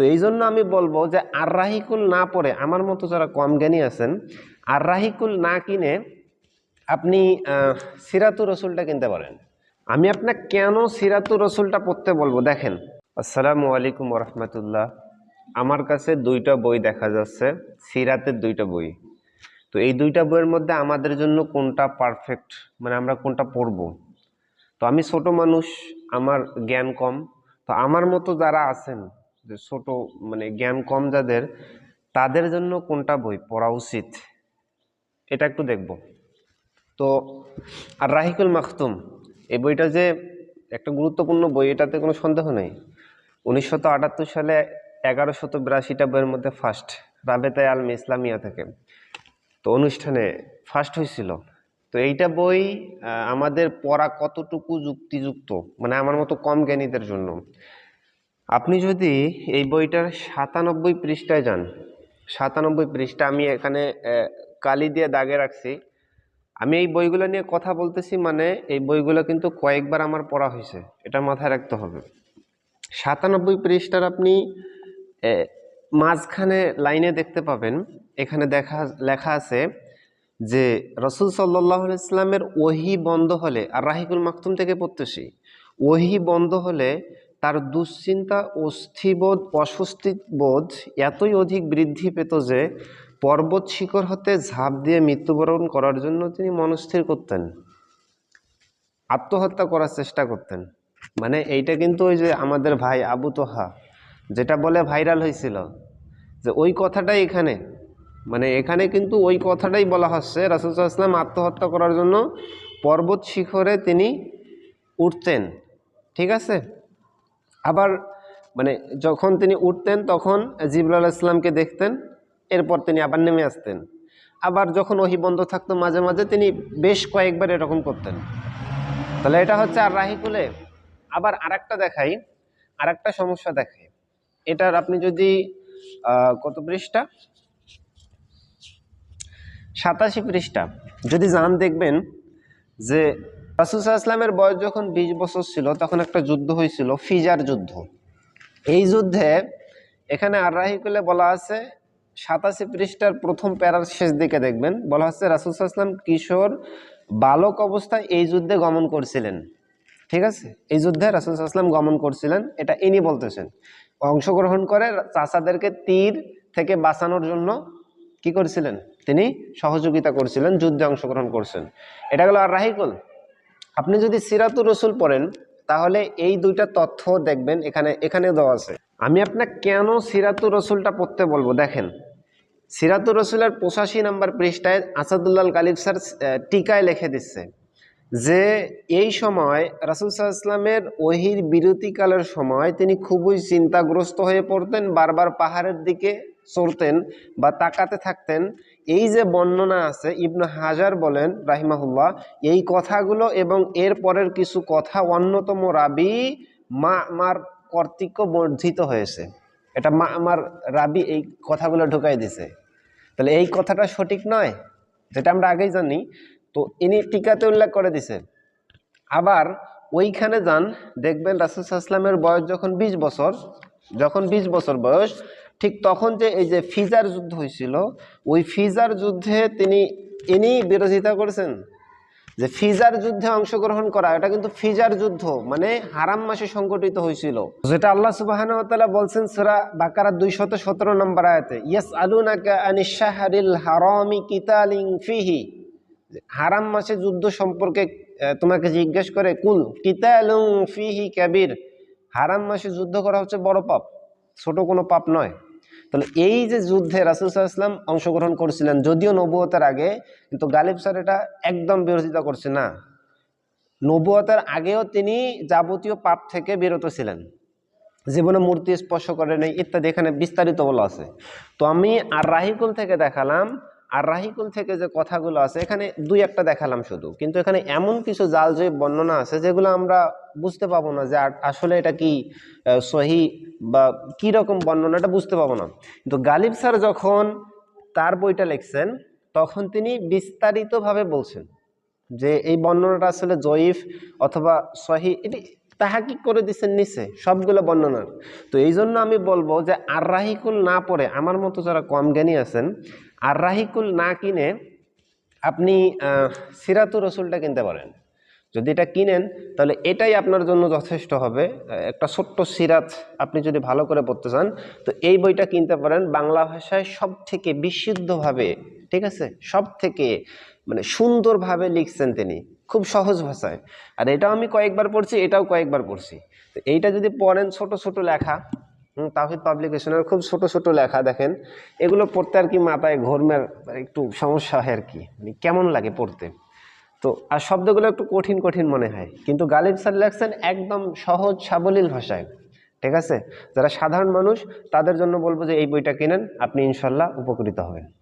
তো এই জন্য আমি বলব যে আর রাহিকুল না পড়ে, আমার মতো যারা কম জ্ঞানী আছেন আর রাহিকুল না কিনে আপনি সিরাতুর রসুলটা কিনতে পারেন। আমি আপনাকে কেন সিরাতুর রসুলটা পড়তে বলব? দেখেন, আসসালামু আলাইকুম রহমতুল্লাহ আমার কাছে দুইটা বই দেখা যাচ্ছে, সিরাতের দুইটা বই। তো এই দুইটা বইয়ের মধ্যে আমাদের জন্য কোনটা পারফেক্ট মানে আমরা কোনটা পড়ব? তো আমি ছোট মানুষ, আমার জ্ঞান কম। তো আমার মতো যারা আছেন ছোট মানে জ্ঞান কম যাদের, তাদের জন্য কোনটা বই পড়া উচিত? এটা একটু দেখব। তো আর রাহিকুল মাখতুম, এই বইটা যে একটা গুরুত্বপূর্ণ বই, এটাতে কোনো সন্দেহ নেই। উনিশশো আটাত্তর সালে এগারোশত বিরাশিটা বইয়ের মধ্যে ফার্স্ট রাবেতায় আলম ইসলামিয়া থেকে। তো অনুষ্ঠানে ফার্স্ট হয়েছিল। তো এইটা বই আমাদের পড়া কতটুকু যুক্তিযুক্ত? মানে আমার মতো কম জ্ঞানীদের জন্য। আপনি যদি এই বইটার সাতানব্বই পৃষ্ঠায় যান, সাতানব্বই পৃষ্ঠা আমি এখানে কালি দিয়ে দাগে রাখছি। আমি এই বইগুলো নিয়ে কথা বলতেছি মানে এই বইগুলো কিন্তু কয়েকবার আমার পড়া হয়েছে, এটা মাথায় রাখতে হবে। সাতানব্বই পৃষ্ঠার আপনি মাঝখানে লাইনে দেখতে পাবেন, এখানে দেখা, লেখা আছে যে রসুল সাল্লাহ ইসলামের ওহি বন্ধ হলে, আর রাহিকুল মাকতুম থেকে পড়তেছি ওহি বন্ধ হলে তার দুশ্চিন্তা, অস্থিবোধ অস্বস্তি বোধ এতই অধিক বৃদ্ধি পেত যে পর্বত শিখর হতে ঝাঁপ দিয়ে মৃত্যুবরণ করার জন্য তিনি মনস্থির করতেন। আত্মহত্যা করার চেষ্টা করতেন। মানে এইটা কিন্তু ওই যে আমাদের ভাই আবু তোহা, যেটা বলে ভাইরাল হয়েছিল, যে ওই কথাটাই এখানে। মানে এখানে কিন্তু ওই কথাটাই বলা হচ্ছে, রাসুল ইসলাম আত্মহত্যা করার জন্য পর্বত শিখরে তিনি উঠতেন। ঠিক আছে? আবার মানে যখন তিনি উঠতেন, তখন জিবুল ইসলামকে দেখতেন, এরপর তিনি আবার নেমে আসতেন। আবার যখন ওহি বন্ধ থাকতো, মাঝে মাঝে তিনি বেশ কয়েকবার এরকম করতেন। তাহলে এটা হচ্ছে আর রাহিকুলে আবার আরেকটা দেখাই, আরেকটা সমস্যা দেখাই। এটার আপনি যদি কত পৃষ্ঠা? সাতাশি পৃষ্ঠা। যদি যান দেখবেন যে রাসুসাহ ইসলামের বয়স যখন বিশ বছর ছিল, তখন একটা যুদ্ধ হয়েছিল, ফিজার যুদ্ধ। এই যুদ্ধে এখানে আর রাহিকুলে বলা আছে, সাতাশি পৃষ্ঠার প্রথম প্যারার শেষ দিকে দেখবেন, বলা হচ্ছে রাসুসাহ ইসলাম কিশোর, বালক অবস্থায় এই যুদ্ধে গমন করছিলেন। ঠিক আছে? এই যুদ্ধে রাসুল ইসলাম গমন করছিলেন, এটা ইনি বলতেছেন। অংশগ্রহণ করে চাষাদেরকে তীর থেকে বাঁচানোর জন্য কি করছিলেন? তিনি সহযোগিতা করছিলেন, যুদ্ধে অংশগ্রহণ করছেন। এটা গেল আর রাহিকুল আপনি যদি সিরাতুর রসুল পড়েন, তাহলে এই দুইটা তথ্য দেখবেন, এখানে এখানে দেওয়া আছে। আমি আপনাকে কেন সিরাতুর রসুলটা পড়তে বলব? দেখেন, সিরাতুর রসুলের পঁচাশি নাম্বার পৃষ্ঠায় আসাদুল্লাহ গালিব স্যার টিকায় লিখে দিচ্ছে যে, এই সময় রাসুল সাল্লাহ ইসলামের ওহির বিরতিকালের সময় তিনি খুবই চিন্তাগ্রস্ত হয়ে পড়তেন, বারবার পাহাড়ের দিকে চড়তেন বা তাকাতে থাকতেন। এই যে বর্ণনা আছে, ইবনু হাজার বলেন রাহিমাহুল্লাহ, এই কথাগুলো এবং এর পরের কিছু কথা অন্যতম রাবি মা আমার কর্তৃক বর্ধিত হয়েছে। এটা মা আমার রাবি এই কথাগুলো ঢুকাই দিছে। তাহলে এই কথাটা সঠিক নয়? যেটা আমরা আগেই জানি, তো ইনি টিকাতে উল্লেখ করে দিছে। আবার ওইখানে যান, দেখবেন রাসুল ইসলামের বয়স যখন ২০ বছর, যখন ২০ বছর বয়স ঠিক তখন যে এই যে ফিজার যুদ্ধ হয়েছিল, ওই ফিজার যুদ্ধে তিনি, ইনি বিরোধিতা করেছেন? যে ফিজার যুদ্ধে অংশগ্রহণ করা, এটা কিন্তু ফিজার যুদ্ধ মানে হারাম মাসে সংগঠিত হয়েছিল। যেটা আল্লাহ সুবাহান বলছেন সুরা বাকারা দুইশত সতেরো নম্বর আয়াতে ইয়াস আলুনাকা আনিশাহারিল হারামি কিতালিং ফিহি। হারাম মাসে যুদ্ধ সম্পর্কে তোমাকে জিজ্ঞেস করে, কুল কিতালুং ফিহি কাবির? হারাম মাসে যুদ্ধ করা হচ্ছে বড় পাপ, ছোট কোনো পাপ নয়। তাহলে এই যে যুদ্ধে রাসুল ইসলাম অংশগ্রহণ করছিলেন, যদিও নবুয়তের আগে, কিন্তু গালিব স্যার এটা একদম বিরোধিতা করছে না। নবুয়তের আগেও তিনি যাবতীয় পাপ থেকে বিরত ছিলেন। জীবনে মূর্তি স্পর্শ করে নেই ইত্যাদি, এখানে বিস্তারিত বলা আছে। তো আমি আর রাহিকুল থেকে দেখালাম আর রাহিকুল থেকে যে কথাগুলো আছে, এখানে দুই একটা দেখালাম শুধু। কিন্তু এখানে এমন কিছু জাল জয়ী বর্ণনা আছে, যেগুলো আমরা বুঝতে পাবো না যে আসলে এটা কি সহি বা কি রকম বর্ণনা, এটা বুঝতে পাবো না। কিন্তু গালিব স্যার যখন তার বইটা লিখছেন, তখন তিনি বিস্তারিতভাবে বলছেন যে এই বর্ণনাটা আসলে জয়ীফ অথবা সহি, এটি তাহাকি করে দিচ্ছেন নিচে, সবগুলো বর্ণনার। তো এই জন্য আমি বলব যে আর রাহিকুল না পড়ে, আমার মতো যারা কম জ্ঞানী আছেন আর রাহিকুল না কিনে আপনি সিরাতু রসুলটা কিনতে পারেন। যদি এটা কিনেন, তাহলে এটাই আপনার জন্য যথেষ্ট হবে। একটা ছোট্ট সিরাত আপনি যদি ভালো করে পড়তে চান, তো এই বইটা কিনতে পারেন। বাংলা ভাষায় সব থেকে বিশুদ্ধভাবে, ঠিক আছে? সব থেকে মানে সুন্দরভাবে লিখছেন তিনি, খুব সহজ ভাষায়। আর এটাও আমি কয়েকবার পড়ছি, এটাও কয়েকবার পড়ছি। তো এইটা যদি পড়েন, ছোট ছোট লেখা তাহিদ পাবলিকেশনের খুব ছোট ছোট লেখা দেখেন। এগুলো পড়তে আর কি মাথায় ঘরমের একটু সমস্যা হয় আর কি। মানে কেমন লাগে পড়তে? তো, আর শব্দগুলো একটু কঠিন কঠিন মনে হয়। কিন্তু গালিব স্যার লেখছেন একদম সহজ সাবলীল ভাষায়। ঠিক আছে? যারা সাধারণ মানুষ, তাদের জন্য বলব যে এই বইটা কিনেন, আপনি ইনশাল্লাহ উপকৃত হবেন।